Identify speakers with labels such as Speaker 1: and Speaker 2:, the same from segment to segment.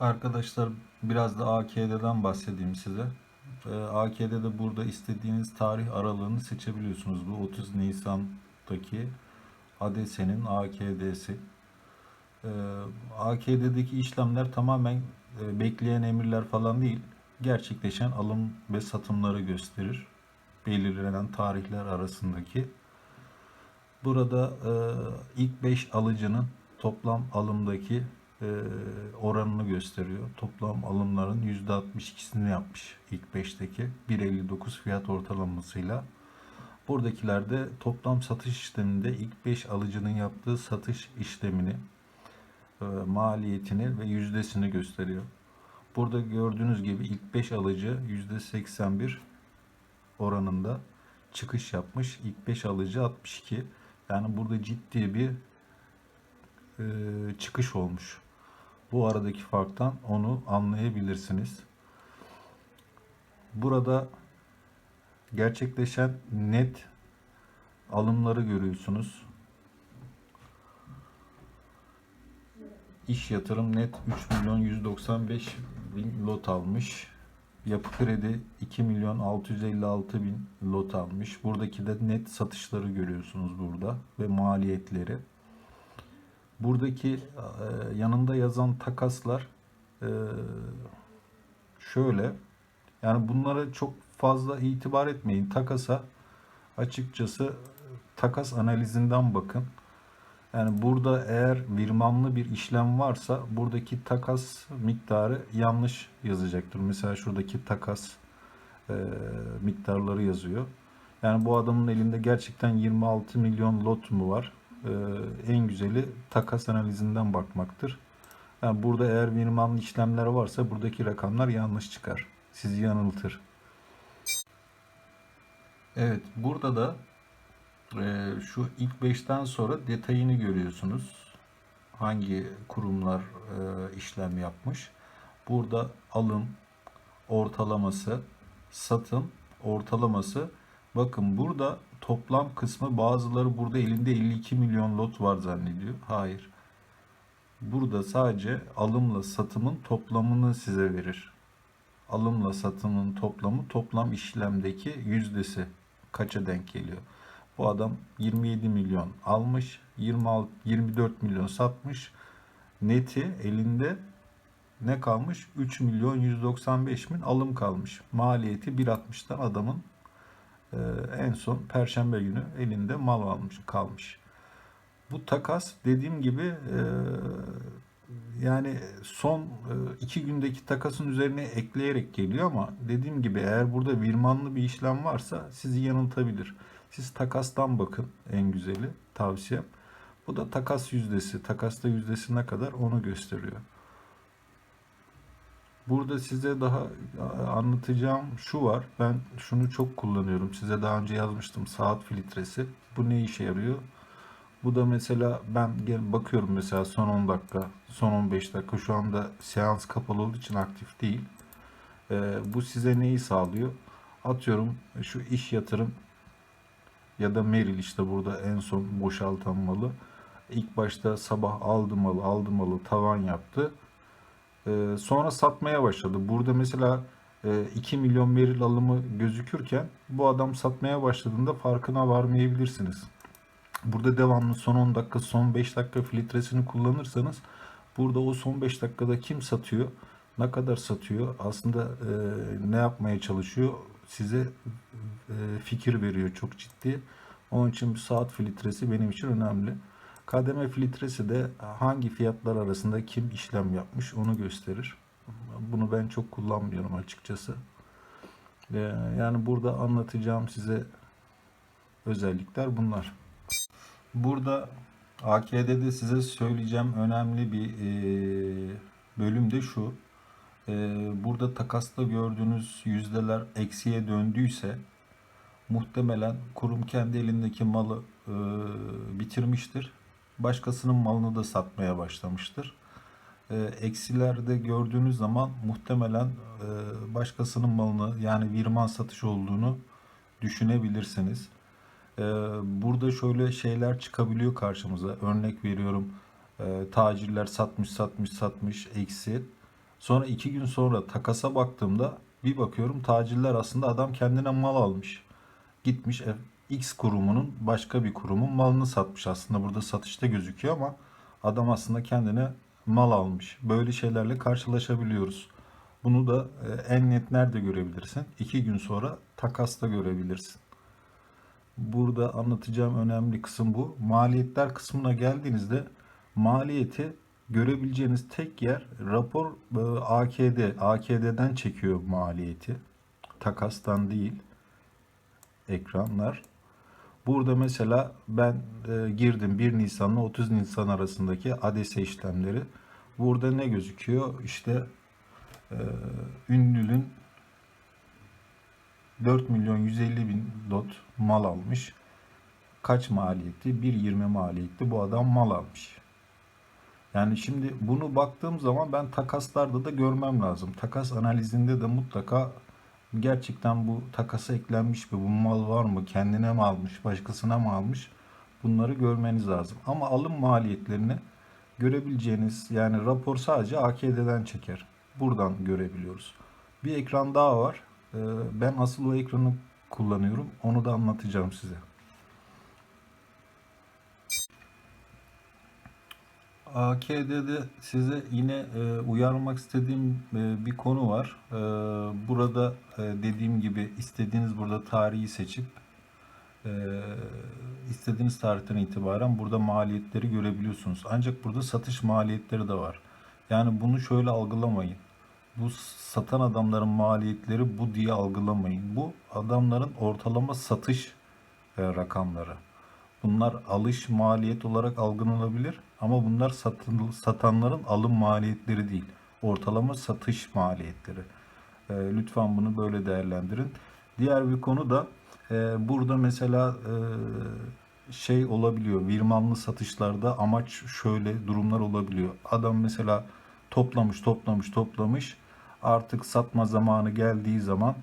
Speaker 1: Arkadaşlar biraz da AKD'den bahsedeyim size. Ee, AKD'de burada istediğiniz tarih aralığını seçebiliyorsunuz. Bu 30 Nisan'daki ADS'nin AKD'si. Ee, AKD'deki işlemler tamamen e, bekleyen emirler falan değil. Gerçekleşen alım ve satımları gösterir. Belirlenen tarihler arasındaki. Burada e, ilk 5 alıcının toplam alımdaki oranını gösteriyor. Toplam alımların %62'sini yapmış ilk 5'teki 1.59 fiyat ortalamasıyla. Buradakilerde toplam satış işleminde ilk 5 alıcının yaptığı satış işlemini, e, maliyetini ve yüzdesini gösteriyor. Burada gördüğünüz gibi ilk 5 alıcı %81 oranında çıkış yapmış. İlk 5 alıcı 62. Yani burada ciddi bir e, çıkış olmuş. Bu aradaki farktan onu anlayabilirsiniz. Burada gerçekleşen net alımları görüyorsunuz. İş yatırım net 3 milyon 195 bin lot almış. Yapı kredi 2 milyon 656 bin lot almış. Buradaki de net satışları görüyorsunuz burada ve maliyetleri. Buradaki e, yanında yazan takaslar e, şöyle. Yani bunlara çok fazla itibar etmeyin. Takasa açıkçası takas analizinden bakın. Yani burada eğer virmanlı bir işlem varsa buradaki takas miktarı yanlış yazacaktır. Mesela şuradaki takas e, miktarları yazıyor. Yani bu adamın elinde gerçekten 26 milyon lot mu var? E, en güzeli takas analizinden bakmaktır. Yani burada eğer virmanlı işlemler varsa buradaki rakamlar yanlış çıkar. Sizi yanıltır. Evet, burada da e, şu ilk 5'ten sonra detayını görüyorsunuz. Hangi kurumlar e, işlem yapmış. Burada alım ortalaması, satım ortalaması. Bakın burada toplam kısmı bazıları burada elinde 52 milyon lot var zannediyor. Hayır. Burada sadece alımla satımın toplamını size verir. Alımla satımın toplamı toplam işlemdeki yüzdesi kaça denk geliyor. Bu adam 27 milyon almış, 26 24 milyon satmış. Neti elinde ne kalmış? 3 milyon 195 bin alım kalmış. Maliyeti 1.60'dan adamın en son perşembe günü elinde mal almış kalmış. Bu takas dediğim gibi e, yani son e, iki gündeki takasın üzerine ekleyerek geliyor ama dediğim gibi eğer burada virmanlı bir işlem varsa sizi yanıltabilir. Siz takastan bakın en güzeli tavsiyem. Bu da takas yüzdesi. Takasta yüzdesi ne kadar onu gösteriyor. Burada size daha anlatacağım şu var. Ben şunu çok kullanıyorum. Size daha önce yazmıştım saat filtresi. Bu ne işe yarıyor? Bu da mesela ben bakıyorum mesela son 10 dakika, son 15 dakika şu anda seans kapalı olduğu için aktif değil. Ee, bu size neyi sağlıyor? Atıyorum şu iş yatırım ya da Meril işte burada en son boşaltan malı. İlk başta sabah aldı malı, aldı malı tavan yaptı. Ee, sonra satmaya başladı. Burada mesela e, 2 milyon Meril alımı gözükürken bu adam satmaya başladığında farkına varmayabilirsiniz. Burada devamlı son 10 dakika, son 5 dakika filtresini kullanırsanız burada o son 5 dakikada kim satıyor, ne kadar satıyor, aslında e, ne yapmaya çalışıyor size e, fikir veriyor çok ciddi. Onun için bu saat filtresi benim için önemli. Kademe filtresi de hangi fiyatlar arasında kim işlem yapmış onu gösterir. Bunu ben çok kullanmıyorum açıkçası. Yani burada anlatacağım size özellikler bunlar. Burada AKD'de size söyleyeceğim önemli bir e, bölüm de şu. E, burada takasta gördüğünüz yüzdeler eksiye döndüyse muhtemelen kurum kendi elindeki malı e, bitirmiştir. Başkasının malını da satmaya başlamıştır. E, eksilerde gördüğünüz zaman muhtemelen e, başkasının malını yani virman satış olduğunu düşünebilirsiniz. Ee, burada şöyle şeyler çıkabiliyor karşımıza. Örnek veriyorum. E, tacirler satmış satmış satmış eksi. Sonra iki gün sonra takasa baktığımda bir bakıyorum tacirler aslında adam kendine mal almış. Gitmiş e, X kurumunun başka bir kurumun malını satmış. Aslında burada satışta gözüküyor ama adam aslında kendine mal almış. Böyle şeylerle karşılaşabiliyoruz. Bunu da e, en net nerede görebilirsin? İki gün sonra takasta görebilirsin. Burada anlatacağım önemli kısım bu. Maliyetler kısmına geldiğinizde maliyeti görebileceğiniz tek yer rapor e, AKD. AKD'den çekiyor maliyeti. Takastan değil. Ekranlar. Burada mesela ben e, girdim 1 Nisan'la 30 Nisan arasındaki ADS işlemleri. Burada ne gözüküyor? İşte e, ünlünün 4 milyon 150 bin dot mal almış. Kaç maliyetti? 1.20 maliyetti. Bu adam mal almış. Yani şimdi bunu baktığım zaman ben takaslarda da görmem lazım. Takas analizinde de mutlaka gerçekten bu takasa eklenmiş mi? Bu mal var mı? Kendine mi almış? Başkasına mı almış? Bunları görmeniz lazım. Ama alım maliyetlerini görebileceğiniz yani rapor sadece AKD'den çeker. Buradan görebiliyoruz. Bir ekran daha var. Ee, Ben asıl o ekranı kullanıyorum. Onu da anlatacağım size. AKD'de size yine e, uyarmak istediğim e, bir konu var. E, burada e, dediğim gibi istediğiniz burada tarihi seçip e, istediğiniz tarihten itibaren burada maliyetleri görebiliyorsunuz. Ancak burada satış maliyetleri de var. Yani bunu şöyle algılamayın. Bu satan adamların maliyetleri bu diye algılamayın. Bu adamların ortalama satış e, rakamları. Bunlar alış maliyet olarak algılanabilir ama bunlar satın, satanların alım maliyetleri değil. Ortalama satış maliyetleri. E, lütfen bunu böyle değerlendirin. Diğer bir konu da e, burada mesela e, şey olabiliyor. Virmanlı satışlarda amaç şöyle durumlar olabiliyor. Adam mesela toplamış, toplamış, toplamış. Artık satma zamanı geldiği zaman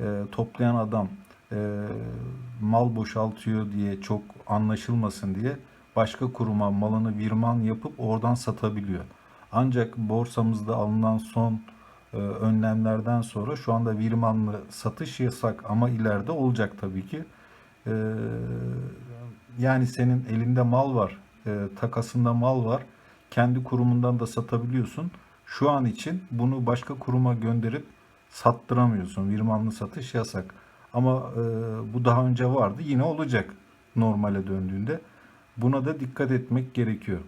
Speaker 1: e, toplayan adam e, mal boşaltıyor diye çok anlaşılmasın diye başka kuruma malını virman yapıp oradan satabiliyor. Ancak borsamızda alınan son e, önlemlerden sonra şu anda virmanlı satış yasak ama ileride olacak tabii ki. E, yani senin elinde mal var, e, takasında mal var. Kendi kurumundan da satabiliyorsun. Şu an için bunu başka kuruma gönderip sattıramıyorsun. Virmanlı satış yasak. Ama bu daha önce vardı. Yine olacak normale döndüğünde. Buna da dikkat etmek gerekiyor.